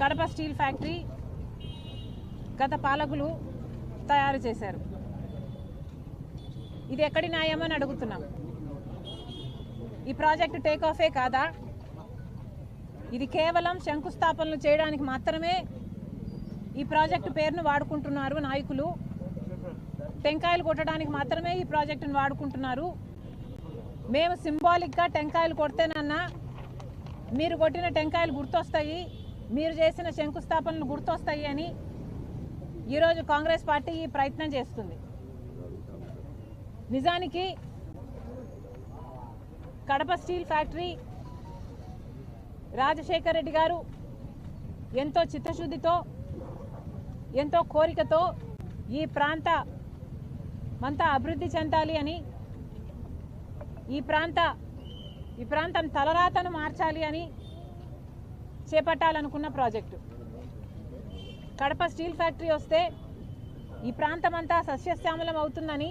Kadapa steel factory గత పాలకులు తయారు చేశారు. ఇది ఎక్కడి న్యాయమని అడుగుతున్నాం. ఈ ప్రాజెక్టు టేక్ ఆఫే కాదా? ఇది కేవలం శంకుస్థాపనలు చేయడానికి మాత్రమే ఈ ప్రాజెక్టు పేరును వాడుకుంటున్నారు నాయకులు. టెంకాయలు కొట్టడానికి మాత్రమే ఈ ప్రాజెక్టును వాడుకుంటున్నారు. మేము సింబాలిక్గా టెంకాయలు కొడితేనన్నా మీరు కొట్టిన టెంకాయలు గుర్తొస్తాయి. మీరు చేసిన శంకుస్థాపనలు గుర్తొస్తాయి అని ఈరోజు కాంగ్రెస్ పార్టీ ఈ ప్రయత్నం చేస్తుంది. నిజానికి కడప స్టీల్ ఫ్యాక్టరీ రాజశేఖర్ రెడ్డి గారు ఎంతో చిత్తశుద్ధితో ఎంతో కోరికతో ఈ ప్రాంత మంతా అభివృద్ధి చెందాలి అని ఈ ప్రాంత ఈ ప్రాంతం తలరాతను మార్చాలి అని చేపట్టాలనుకున్న ప్రాజెక్టు. కడప స్టీల్ ఫ్యాక్టరీ వస్తే ఈ ప్రాంతం అంతా సస్యశ్యామలం అవుతుందని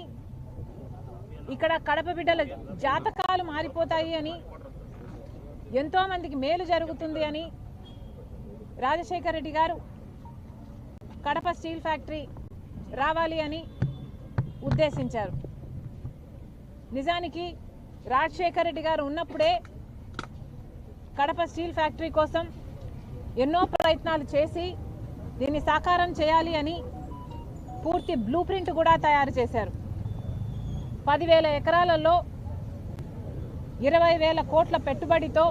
ఇక్కడ కడప బిడ్డల జాతకాలు మారిపోతాయి అని ఎంతోమందికి మేలు జరుగుతుంది అని రాజశేఖర్ రెడ్డి గారు కడప స్టీల్ ఫ్యాక్టరీ రావాలి అని ఉద్దేశించారు. నిజానికి రాజశేఖర రెడ్డి గారు ఉన్నప్పుడే కడప స్టీల్ ఫ్యాక్టరీ కోసం ఎన్నో ప్రయత్నాలు చేసి దీన్ని సాకారం చేయాలి అని పూర్తి బ్లూ ప్రింట్ కూడా తయారు చేశారు. పదివేల ఎకరాలలో ఇరవై వేల కోట్ల పెట్టుబడితో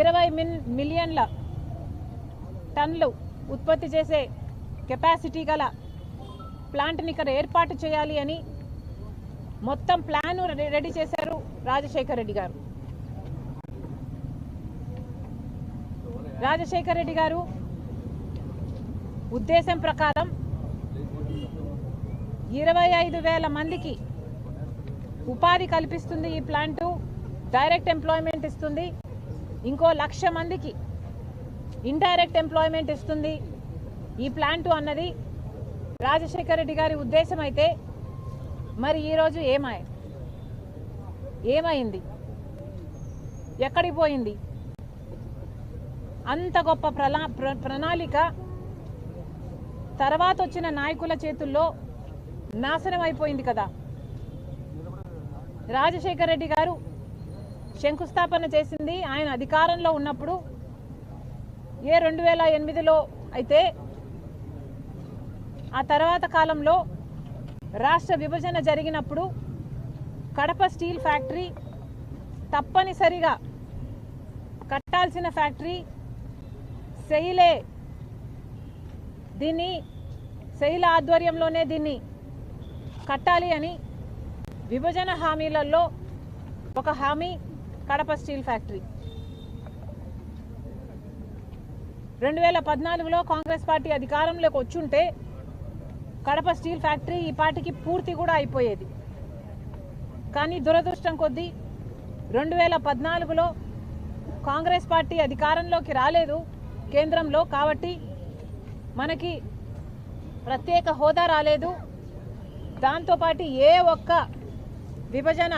ఇరవై మిన్ మిలియన్ల టన్లు ఉత్పత్తి చేసే కెపాసిటీ గల ప్లాంట్ని ఇక్కడ ఏర్పాటు చేయాలి అని మొత్తం ప్లాను రెడీ చేశారు రాజశేఖర్ రెడ్డి గారు. రాజశేఖర్ రెడ్డి గారు ఉద్దేశం ప్రకారం ఇరవై ఐదు వేల మందికి ఉపాధి కల్పిస్తుంది ఈ ప్లాంటు డైరెక్ట్ ఎంప్లాయ్మెంట్ ఇస్తుంది ఇంకో లక్ష మందికి ఇండైరెక్ట్ ఎంప్లాయ్మెంట్ ఇస్తుంది ఈ ప్లాంటు అన్నది రాజశేఖర రెడ్డి గారి ఉద్దేశం అయితే మరి ఈరోజు ఏమై ఏమైంది? ఎక్కడికి పోయింది? అంత గొప్ప ప్రలా ప్ర- ప్రణాళిక తర్వాత వచ్చిన నాయకుల చేతుల్లో నాశనం అయిపోయింది కదా. రాజశేఖర రెడ్డి గారు శంకుస్థాపన చేసింది ఆయన అధికారంలో ఉన్నప్పుడు ఏ రెండు వేల ఎనిమిదిలో అయితే ఆ తర్వాత కాలంలో రాష్ట్ర విభజన జరిగినప్పుడు కడప స్టీల్ ఫ్యాక్టరీ తప్పనిసరిగా కట్టాల్సిన ఫ్యాక్టరీ సెయిలే దీన్ని శైల ఆధ్వర్యంలోనే దీన్ని కట్టాలి అని విభజన హామీలలో ఒక హామీ కడప స్టీల్ ఫ్యాక్టరీ. రెండు వేల పద్నాలుగులో కాంగ్రెస్ పార్టీ అధికారంలోకి వచ్చుంటే కడప స్టీల్ ఫ్యాక్టరీ ఈ పాటికి పూర్తి కూడా అయిపోయేది. కానీ దురదృష్టం కొద్దీ రెండు వేల పద్నాలుగులో కాంగ్రెస్ పార్టీ అధికారంలోకి రాలేదు. కేంద్రంలో కాబట్టి మనకి ప్రత్యేక హోదా రాలేదు. దాంతోపాటు ఏ ఒక్క విభజన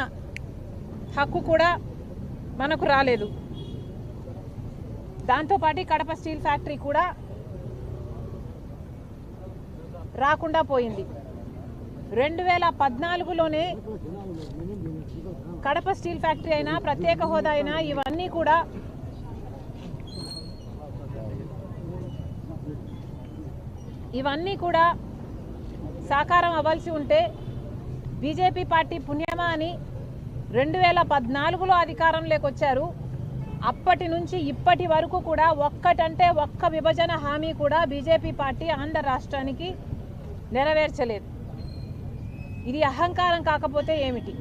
హక్కు కూడా మనకు రాలేదు. దాంతోపాటు కడప స్టీల్ ఫ్యాక్టరీ కూడా రాకుండా పోయింది. రెండు వేల పద్నాలుగులోనే కడప స్టీల్ ఫ్యాక్టరీ అయినా ప్రత్యేక హోదా అయినా ఇవన్నీ కూడా ఇవన్నీ కూడా సాకారం అవ్వాల్సి ఉంటే బీజేపీ పార్టీ పుణ్యమా అని రెండు వేల పద్నాలుగులో అధికారంలోకి వచ్చారు. అప్పటి నుంచి ఇప్పటి వరకు కూడా ఒక్కటంటే ఒక్క విభజన హామీ కూడా బీజేపీ పార్టీ ఆంధ్ర రాష్ట్రానికి నెరవేర్చలేదు. ఇది అహంకారం కాకపోతే ఏమిటి?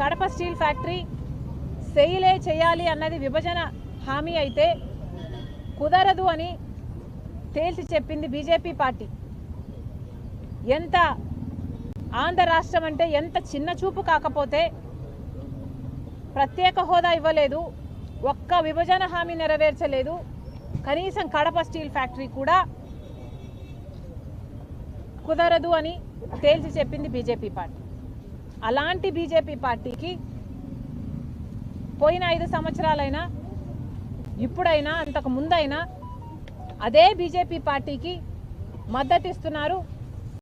కడప స్టీల్ ఫ్యాక్టరీ సెయిలే చేయాలి అన్నది విభజన హామీ అయితే కుదరదు అని తేల్చి చెప్పింది బీజేపీ పార్టీ. ఎంత ఆంధ్ర రాష్ట్రం అంటే ఎంత చిన్న చూపు కాకపోతే ప్రత్యేక హోదా ఇవ్వలేదు ఒక్క విభజన హామీ నెరవేర్చలేదు కనీసం కడప స్టీల్ ఫ్యాక్టరీ కూడా కుదరదు అని తేల్చి చెప్పింది బీజేపీ పార్టీ. అలాంటి బీజేపీ పార్టీకి పోయిన ఐదు సంవత్సరాలైనా ఇప్పుడైనా అంతకు ముందైనా అదే బీజేపీ పార్టీకి మద్దతు ఇస్తున్నారు